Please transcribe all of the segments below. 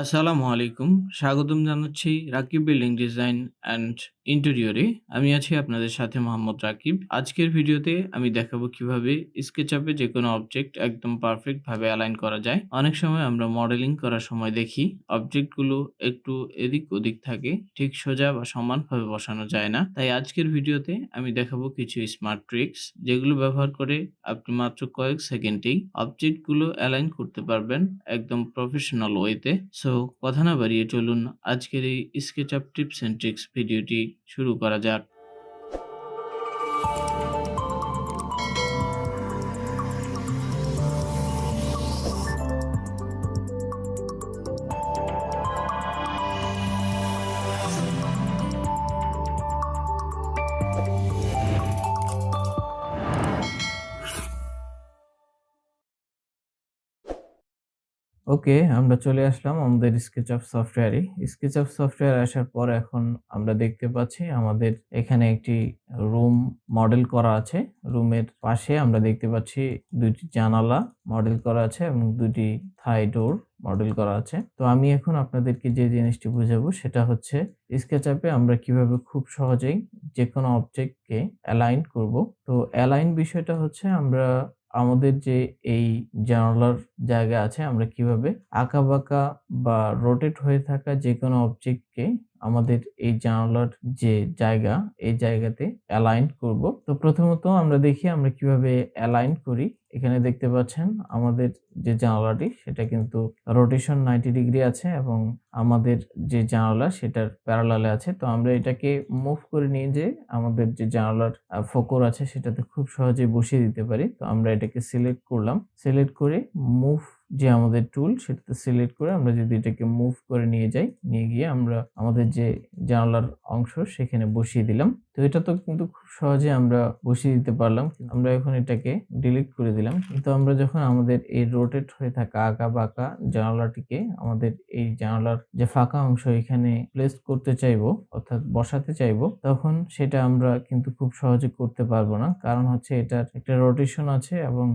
আসসালামু আলাইকুম। স্বাগতম জানাচ্ছি রাকিব বিল্ডিং ডিজাইন অ্যান্ড ইন্টেরিয়রে। আমি আছি আপনাদের সাথে মোহাম্মদ রাকিব। আজকের ভিডিওতে আমি দেখাবো কীভাবে SketchUp যে কোনো অবজেক্ট একদম পারফেক্ট ভাবে অ্যালাইন করা যায়। অনেক সময় আমরা মডেলিং করার সময় দেখি অবজেক্টগুলো একটু এদিক ওদিক থাকে। ঠিক সোজা বা সমানভাবে বসানো যায় না। তাই আজকের ভিডিওতে আমি দেখাবো কিছু স্মার্ট ট্রিক্স যেগুলো ব্যবহার করে আপনি মাত্র কয়েক সেকেন্ডেই অবজেক্টগুলো অ্যালাইন করতে পারবেন একদম প্রফেশনাল ওয়েতে। সো কথা না বাড়িয়ে চলুন আজকের এই SketchUp টিপস অ্যান্ড ট্রিকস ভিডিওটি শুরু করা যাক। ওকে, আমরা চলে আসলাম আমাদের SketchUp সফটওয়্যারে। স্কেচ অফ সফটওয়্যার আসার পর এখন আমরা দেখতে পাচ্ছি আমাদের এখানে একটি রুম মডেল করা আছে। রুমের পাশে আমরা দেখতে পাচ্ছি দুটি জানালা মডেল করা আছে এবং দুটি থাই ডোর মডেল করা আছে। তো আমি এখন আপনাদেরকে যে জিনিসটি বুঝাবো সেটা হচ্ছে স্কেচ এ আমরা কীভাবে খুব সহজেই যে কোনো অবজেক্টকে অ্যালাইন করব। তো অ্যালাইন বিষয়টা হচ্ছে আমরা আমাদের যে এই জানালার জায়গা আছে, আমরা কীভাবে আঁকা বাঁকা বা রোটেট হয়ে থাকা যে কোনো অবজেক্টকে আমাদের এই জানালার যে জায়গা, এই জায়গাতে অ্যালাইন করব। তো প্রথমত আমরা দেখি আমরা কীভাবে অ্যালাইন করি। এখানে দেখতে পাচ্ছেন আমাদের যে জানালাটি সেটা কিন্তু রোটেশন 90 ডিগ্রি আছে এবং আমাদের যে জানালা সেটার প্যারালালে আছে। তো আমরা এটাকে মুভ করে নিয়ে যেয়ে আমাদের যে জানালার ফোকর আছে সেটাতে খুব সহজেই বসিয়ে দিতে পারি। তো আমরা এটাকে সিলেক্ট করলাম। সিলেক্ট করে মুভ যে আমাদের টুল সেটাতে সিলেক্ট করে আমরা যদি এটাকে মুভ করে নিয়ে যাই, নিয়ে গিয়ে আমরা আমাদের যে জানালার অংশ সেখানে বসিয়ে দিলাম। তো এটা তো কিন্তু খুব সহজে আমরা বসিয়ে দিতে পারলাম। আমরা এখন এটাকে ডিলিট করে দিলাম। কিন্তু আমরা যখন আমাদের এই রোটেট হয়ে থাকা আঁকা-বাঁকা জানালাটিকে আমাদের এই জানালার যে ফাঁকা অংশ এখানে প্লেস করতে চাইব, অর্থাৎ বসাতে চাইব, তখন সেটা আমরা কিন্তু খুব সহজে করতে পারব না। কারণ হচ্ছে এটার একটা রোটেশন আছে এবং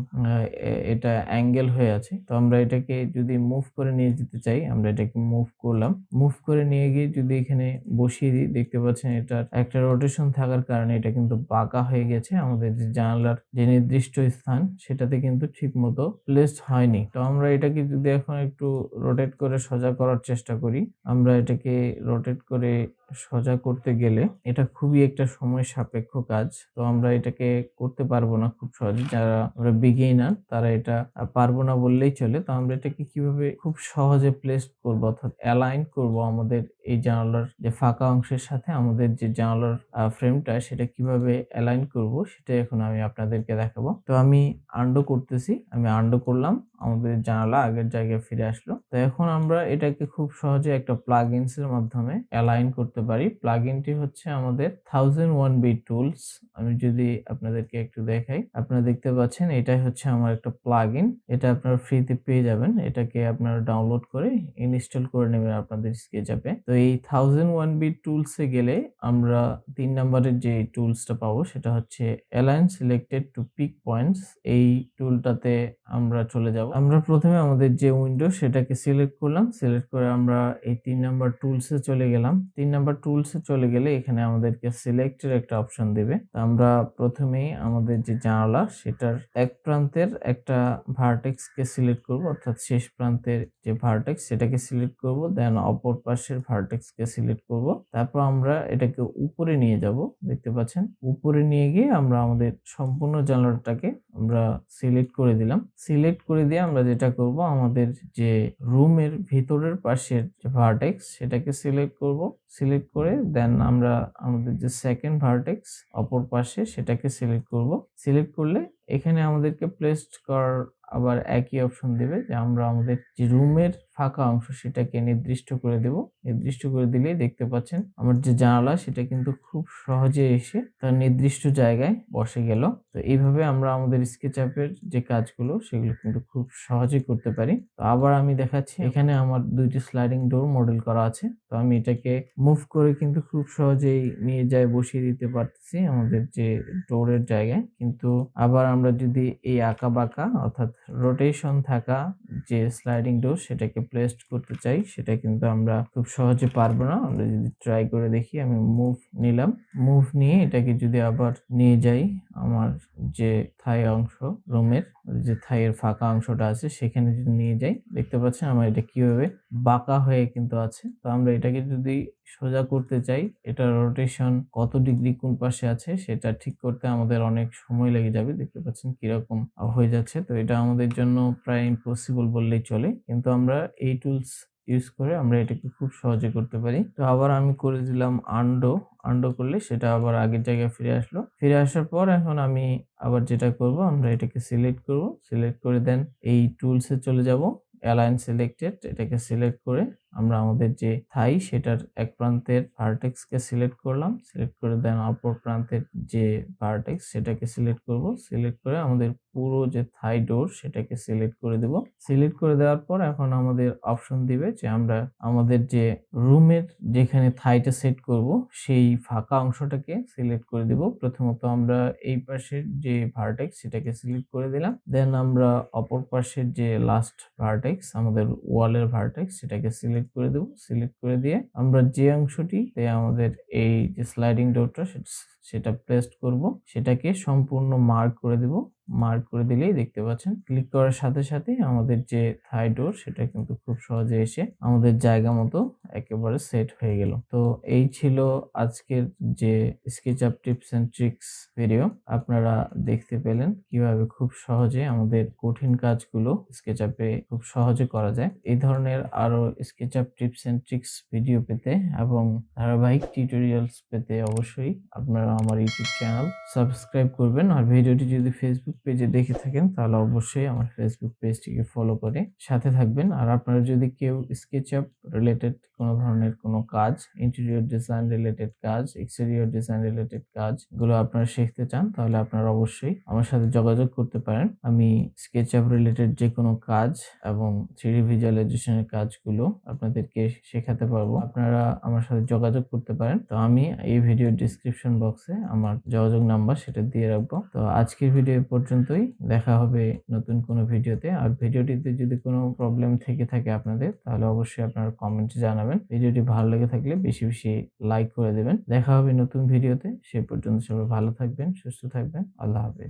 এটা অ্যাঙ্গেল হয়ে আছে। তো আমরা এটাকে যদি মুভ করে নিয়ে যেতে চাই, আমরা এটাকে মুভ করলাম। মুভ করে নিয়ে গিয়ে যদি এখানে বসিয়ে দিই, দেখতে পাচ্ছেন এটার একটা রোটেশন থাকার কারণে এটা কিন্তু বাঁকা হয়ে গেছে। আমাদের যে জানালার যে নির্দিষ্ট স্থান, সেটাতে কিন্তু ঠিক মতো প্লেস হয়নি। তো আমরা এটাকে যদি এখন একটু রোটেট করে সোজা করার চেষ্টা করি। আমরা এটাকে রোটেট করে সোজা করতে গেলে এটা খুবই একটা সময় সাপেক্ষ কাজ। তো আমরা এটাকে করতে পারব না খুব সহজে। যারা আমরা বিগিনার তারা এটা পারব না বললেই চলে। তো আমরা এটাকে কীভাবে খুব সহজে প্লেস করব অর্থাৎ অ্যালাইন করব আমাদের এই জানালার যে ফাঁকা অংশের সাথে আমাদের যে জানালার ফ্রেমটা সেটা কীভাবে অ্যালাইন করব সেটা এখন আমি আপনাদেরকে দেখাবো। তো আমি আনডু করতেছি। আমি আনডু করলাম। আমাদের জানালা আগের জায়গায় ফিরে আসলো। তো এখন আমরা এটাকে খুব সহজে একটা প্লাগইনস এর মাধ্যমে অ্যালাইন করতে পারি। প্লাগইনটি হচ্ছে আমাদের 1001B টুলস। আমি যদি আপনাদেরকে একটু দেখাই। আপনারা দেখতে পাচ্ছেন এটাই হচ্ছে আমার একটা প্লাগইন। এটা আপনারা ফ্রিতে পেয়ে যাবেন। এটাকে আপনারা ডাউনলোড করে ইনস্টল করে নেবেন আপনাদের এ। তো এই 1001B টুলস এ গেলে আমরা তিন নাম্বারের যে টুলসটা পাবো সেটা হচ্ছে align selected to pick points. এই টুলটাতে আমরা চলে যাব। আমরা প্রথমে আমাদের যে উইন্ডো সেটাকে সিলেক্ট করলাম। সিলেক্ট করে আমরা এই তিন নাম্বার টুলস চলে গেলাম। তিন নাম্বার টুলস চলে গেলে এখানে আমাদেরকে সিলেক্ট এর একটা অপশন দেবে আমরা প্রথমেই আমাদের যে জানালা, সেটার এক প্রান্তের একটা ভার্টেক্স কে সিলেক্ট করব, অর্থাৎ শেষ প্রান্তের যে ভার্টেক্স সেটাকে সিলেক্ট করব। দেন অপর পাশের ভার্টেক্স কে সিলেক্ট করব। তারপর আমরা এটাকে উপরে নিয়ে যাব। দেখতে পাচ্ছেন। উপরে নিয়ে গিয়ে আমরা আমাদের সম্পূর্ণ জানালাটাকে আমরা সিলেক্ট করে দিলাম। সিলেক্ট করে দিয়ে আমরা যেটা করব, আমাদের যে রুমের ভিতরের পাশের যে ভার্টেক্স সেটাকে সিলেক্ট করব। সিলেক্ট করে দেন আমরা আমাদের যে সেকেন্ড ভার্টেক্স অপর পাশে সেটাকে সিলেক্ট করব। সিলেক্ট করলে এখানে আমাদেরকে প্লেসড করার আবার একই অপশন দেবে যে আমরা আমাদের যে রুমের ফাঁকা অংশ সেটাকে নির্দিষ্ট করে দেব। নির্দিষ্ট করে দিলেই দেখতে পাচ্ছেন আমার যে জানালা সেটা কিন্তু খুব সহজে এসে তার নির্দিষ্ট জায়গায় বসে গেল। তো এইভাবে আমরা আমাদের SketchUp এর যে কাজগুলো সেগুলো কিন্তু খুব সহজেই করতে পারি। তো আবার আমি দেখাচ্ছি, এখানে আমার দুইটি স্লাইডিং ডোর মডেল করা আছে। তো আমি এটাকে মুভ করে কিন্তু খুব সহজেই নিয়ে যায়, বসিয়ে দিতে পারতেছি আমাদের যে ডোরের জায়গায়। কিন্তু আবার আমরা যদি এই আঁকা-বাঁকা অর্থাৎ রোটেশন থাকা যে স্লাইডিং ডোর সেটাকে প্লেসড করতে চাই, সেটা কিন্তু আমরা খুব সহজে পারব না। আমরা যদি ট্রাই করে দেখি, আমি মুভ নিলাম। মুভ নিয়ে এটাকে যদি আবার নিয়ে যাই, আমার যে থাই অংশ রুমের যে থাইয়ের ফাঁকা অংশটা আছে, সেখানে যদি নিয়ে যাই, দেখতে পাচ্ছেন আমার এটা কীভাবে বাঁকা হয়ে কিন্তু আছে। তো আমরা এটাকে যদি সোজা করতে চাই, এটা রোটেশন কত ডিগ্রি কোন পাশে আছে, সেটা ঠিক করতে আমাদের অনেক সময় লেগে যাবে। দেখতে পাচ্ছেন কীরকম হয়ে যাচ্ছে। তো এটা আমাদের জন্য প্রায় ইম্পসিবল বললেই চলে। কিন্তু আমরা এই টুলস ইউজ করে আমরা এটাকে খুব সহজে করতে পারি। তো আবার আমি করে দিলাম আন্ডো আন্ডো করলে সেটা আবার আগের জায়গায় ফিরে আসলো। ফিরে আসার পর এখন আমি আবার যেটা করব, আমরা এটাকে সিলেক্ট করব। সিলেক্ট করে দেন এই টুলসে চলে যাব। অ্যালাইন সিলেক্টেড এটাকে সিলেক্ট করে আমরা আমাদের যে থাই, সেটার এক প্রান্তের ভার্টেক্সকে সিলেক্ট করলাম। সিলেক্ট করে দেন অপর প্রান্তের যে ভার্টেক্স সেটাকে সিলেক্ট করব। সিলেক্ট করে আমাদের পুরো যে থাই ডোর সেটাকে সিলেক্ট করে দেব। সিলেক্ট করে দেওয়ার পর এখন আমাদের অপশন দিবে যে আমরা আমাদের যে রুমের যেখানে থাইটা সেট করব, সেই ফাঁকা অংশটাকে সিলেক্ট করে দেব। প্রথমত আমরা এই পাশের যে ভার্টেক্স সেটাকে সিলেক্ট করে দিলাম। দেন আমরা অপর পাশের যে লাস্ট ভার্টেক্স আমাদের ওয়ালের ভার্টেক্স সেটাকে সিলেক্ট করে দেব। সিলেক্ট করে দিয়ে আমরা যে অংশটিতে আমাদের এই যে স্লাইডিং ডোরটা সেটা প্লেসড করব। সেটাকে সম্পূর্ণ মার্ক করে দেব। মার্ক করে দিলেই দেখতে পাচ্ছেন। ক্লিক করার সাথে সাথে আমাদের যে থাই ডোর সেটা কিন্তু খুব সহজে এসে আমাদের জায়গা মতো একেবারে সেট হয়ে গেল। তো এই ছিল আজকের যে SketchUp tips and tricks video আপনারা দেখতে পেলেন কীভাবে খুব সহজে আমাদের কঠিন কাজগুলো স্কেচ আপে খুব সহজে করা যায়। এই ধরনের আরও SketchUp tips and tricks video পেতে এবং ধারাবাহিক টিউটোরিয়ালস পেতে অবশ্যই আপনারা আমার ইউটিউব চ্যানেল সাবস্ক্রাইব করবেন। আর ভিডিওটি যদি ফেসবুক পেজে দেখে থাকেন, তাহলে অবশ্যই আমার ফেসবুক পেজটিকে ফলো করে সাথে থাকবেন। আর আপনারা যদি কেউ স্কেচ আপ রিলেটেড কোনো ধরনের কোনো কাজ ইন্টেরিয়র ডিজাইন রিলেটেড কাজ এক্সটেরিয়র ডিজাইন রিলেটেড কাজগুলো আপনারা শিখতে চান, তাহলে আপনারা অবশ্যই আমার সাথে যোগাযোগ করতে পারেন। আমি স্কেচ আপ রিলেটেড যে কোনো কাজ এবং থ্রি ভিজুয়ালাইজেশনের কাজগুলো আপনাদেরকে শেখাতে পারব। আপনারা আমার সাথে যোগাযোগ করতে পারেন। তো আমি এই ভিডিও ডিসক্রিপশন বক্সে আমার যোগাযোগ নাম্বার সেটা দিয়ে রাখব। তো আজকের ভিডিও পর্যন্তই দেখা হবে নতুন কোনো ভিডিওতে। আর ভিডিওটিতে যদি কোনো প্রবলেম থেকে থাকে আপনাদের, তাহলে অবশ্যই আপনারা কমেন্টে জানাবেন। ভিডিওটি ভালো লেগে থাকলে বেশি বেশি লাইক করে দেবেন। দেখা হবে নতুন ভিডিওতে। সে পর্যন্ত সবাই ভালো থাকবেন, সুস্থ থাকবেন। আল্লাহ হাফেজ।